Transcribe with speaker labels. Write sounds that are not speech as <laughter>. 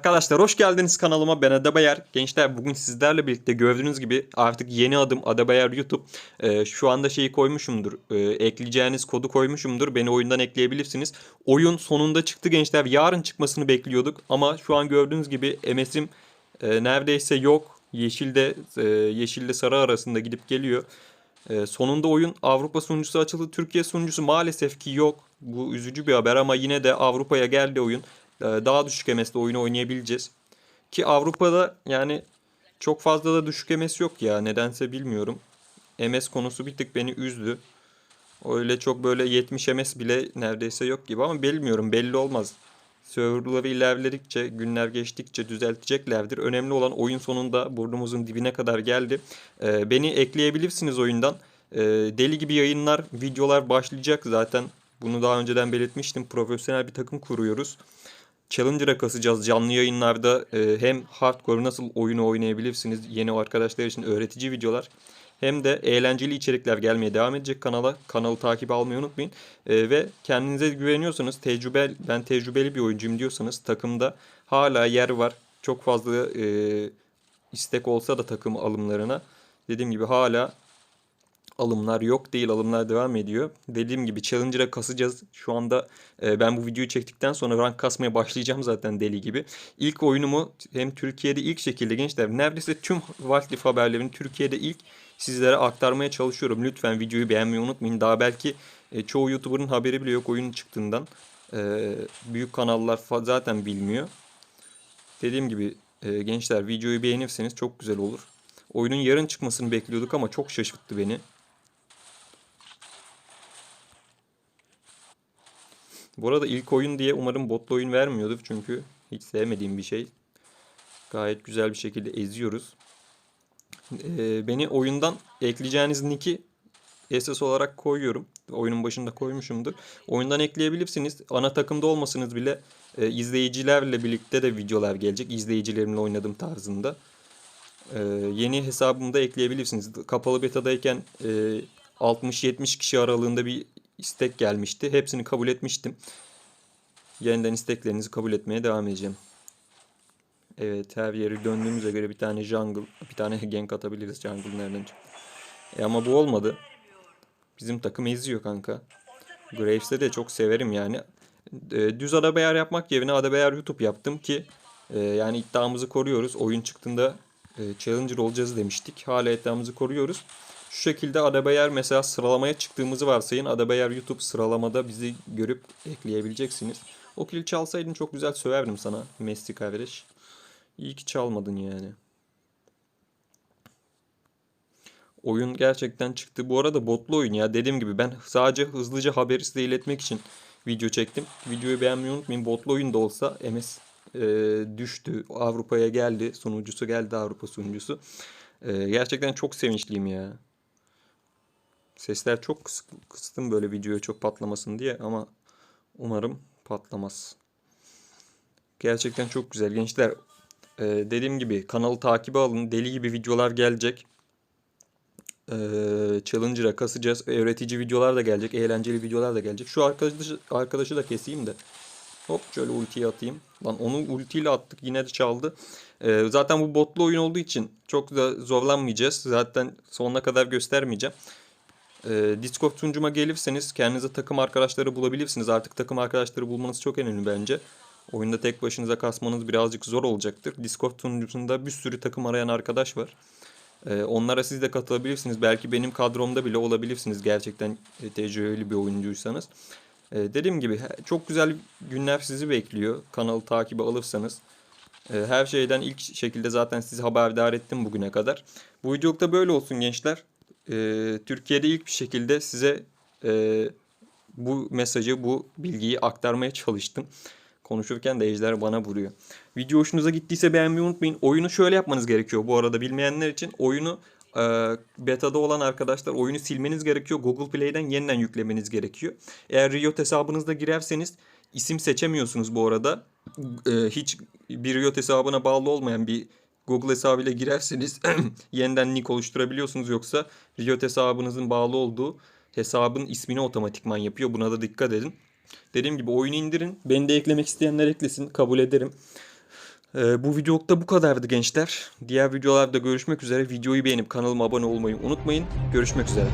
Speaker 1: Arkadaşlar hoş geldiniz kanalıma ben Adabayer. Gençler bugün sizlerle birlikte gördüğünüz gibi artık yeni adım Adabayer YouTube. Ee, şu anda şeyi koymuşumdur. Ee, ekleyeceğiniz kodu koymuşumdur. Beni oyundan ekleyebilirsiniz. Oyun sonunda çıktı gençler. Yarın çıkmasını bekliyorduk. Ama şu an gördüğünüz gibi MS'im e, neredeyse yok. Yeşilde e, yeşille sarı arasında gidip geliyor. E, sonunda oyun Avrupa sunucusu açıldı. Türkiye sunucusu maalesef ki yok. Bu üzücü bir haber ama yine de Avrupa'ya geldi oyun. E, daha düşük MS'de oyunu oynayabileceğiz. Ki Avrupa'da yani çok fazla da düşük MS yok ya. Nedense bilmiyorum. MS konusu bir tık beni üzdü. Öyle çok böyle 70 MS bile neredeyse yok gibi ama bilmiyorum belli olmaz. Serverları ilerledikçe, günler geçtikçe düzelteceklerdir. Önemli olan oyun sonunda burnumuzun dibine kadar geldi. Ee, beni ekleyebilirsiniz oyundan. Ee, deli gibi yayınlar, videolar başlayacak zaten. Bunu daha önceden belirtmiştim. Profesyonel bir takım kuruyoruz. Challenger'a kasacağız canlı yayınlarda. Ee, hem hardcore nasıl oyunu oynayabilirsiniz yeni arkadaşlar için öğretici videolar. Hem de eğlenceli içerikler gelmeye devam edecek kanala. Kanalı takip almayı unutmayın. Ee, ve kendinize güveniyorsanız, tecrübe, ben tecrübeli bir oyuncuyum diyorsanız takımda hala yer var. Çok fazla e, istek olsa da takım alımlarına. Dediğim gibi hala alımlar yok değil. Alımlar devam ediyor. Dediğim gibi Challenger'a kasacağız. Şu anda e, ben bu videoyu çektikten sonra rank kasmaya başlayacağım zaten deli gibi. İlk oyunumu hem Türkiye'de ilk şekilde gençler neredeyse tüm Wildlife haberlerini Türkiye'de ilk sizlere aktarmaya çalışıyorum. Lütfen videoyu beğenmeyi unutmayın. Daha belki e, çoğu YouTuber'ın haberi bile yok oyunun çıktığından. E, büyük kanallar zaten bilmiyor. Dediğim gibi e, gençler videoyu beğenirseniz çok güzel olur. Oyunun yarın çıkmasını bekliyorduk ama çok şaşırttı beni. Bu arada ilk oyun diye umarım botlu oyun vermiyordur çünkü hiç sevmediğim bir şey. Gayet güzel bir şekilde eziyoruz. Ee, beni oyundan ekleyeceğiniz nick'i SS olarak koyuyorum. Oyunun başında koymuşumdur. Oyundan ekleyebilirsiniz. Ana takımda olmasınız bile e, izleyicilerle birlikte de videolar gelecek. İzleyicilerimle oynadığım tarzında. Ee, yeni hesabımda ekleyebilirsiniz. Kapalı betadayken e, 60-70 kişi aralığında bir istek gelmişti. Hepsini kabul etmiştim. Yeniden isteklerinizi kabul etmeye devam edeceğim. Evet her yeri döndüğümüze göre bir tane jungle, bir tane <laughs> gank atabiliriz jungle nereden çıktı. E ama bu olmadı. Bizim takım eziyor kanka. Graves'te de çok severim yani. E, düz adabeyer yapmak yerine adabeyer YouTube yaptım ki e, yani iddiamızı koruyoruz. Oyun çıktığında e, Challenger olacağız demiştik. Hala iddiamızı koruyoruz. Şu şekilde Adabeyer mesela sıralamaya çıktığımızı varsayın. Adabeyer YouTube sıralamada bizi görüp ekleyebileceksiniz. O kill çalsaydın çok güzel söverdim sana Messi kardeş. İyi ki çalmadın yani. Oyun gerçekten çıktı. Bu arada botlu oyun ya. Dediğim gibi ben sadece hızlıca haberi size iletmek için video çektim. Videoyu beğenmeyi unutmayın. Botlu oyun da olsa MS e, düştü. Avrupa'ya geldi. Sunucusu geldi Avrupa sunucusu. E, gerçekten çok sevinçliyim ya. Sesler çok kıs- kıstım böyle videoya çok patlamasın diye ama umarım patlamaz. Gerçekten çok güzel gençler. e, dediğim gibi kanalı takibe alın. Deli gibi videolar gelecek. E, Challenger'a kasacağız. Öğretici videolar da gelecek. Eğlenceli videolar da gelecek. Şu arkadaşı, arkadaşı da keseyim de. Hop şöyle ultiyi atayım. Lan onu ultiyle attık yine de çaldı. Ee, zaten bu botlu oyun olduğu için çok da zorlanmayacağız. Zaten sonuna kadar göstermeyeceğim. Ee, Discord sunucuma gelirseniz kendinize takım arkadaşları bulabilirsiniz. Artık takım arkadaşları bulmanız çok önemli bence. Oyunda tek başınıza kasmanız birazcık zor olacaktır. Discord sunucusunda bir sürü takım arayan arkadaş var. Ee, onlara siz de katılabilirsiniz. Belki benim kadromda bile olabilirsiniz gerçekten e, tecrübeli bir oyuncuysanız. Ee, dediğim gibi çok güzel günler sizi bekliyor. Kanalı takibe alırsanız. Ee, her şeyden ilk şekilde zaten sizi haberdar ettim bugüne kadar. Bu videolukta böyle olsun gençler. Ee, Türkiye'de ilk bir şekilde size e, bu mesajı, bu bilgiyi aktarmaya çalıştım. Konuşurken de ejder bana vuruyor. Video hoşunuza gittiyse beğenmeyi unutmayın. Oyunu şöyle yapmanız gerekiyor bu arada bilmeyenler için. Oyunu e, beta'da olan arkadaşlar oyunu silmeniz gerekiyor. Google Play'den yeniden yüklemeniz gerekiyor. Eğer Riot hesabınızda girerseniz isim seçemiyorsunuz bu arada. E, hiç bir Riot hesabına bağlı olmayan bir Google hesabıyla girerseniz <clears throat> yeniden nick oluşturabiliyorsunuz. Yoksa Riot hesabınızın bağlı olduğu hesabın ismini otomatikman yapıyor. Buna da dikkat edin. Dediğim gibi oyunu indirin. Beni de eklemek isteyenler eklesin. Kabul ederim. Ee, bu videoluk da bu kadardı gençler. Diğer videolarda görüşmek üzere. Videoyu beğenip kanalıma abone olmayı unutmayın. Görüşmek üzere.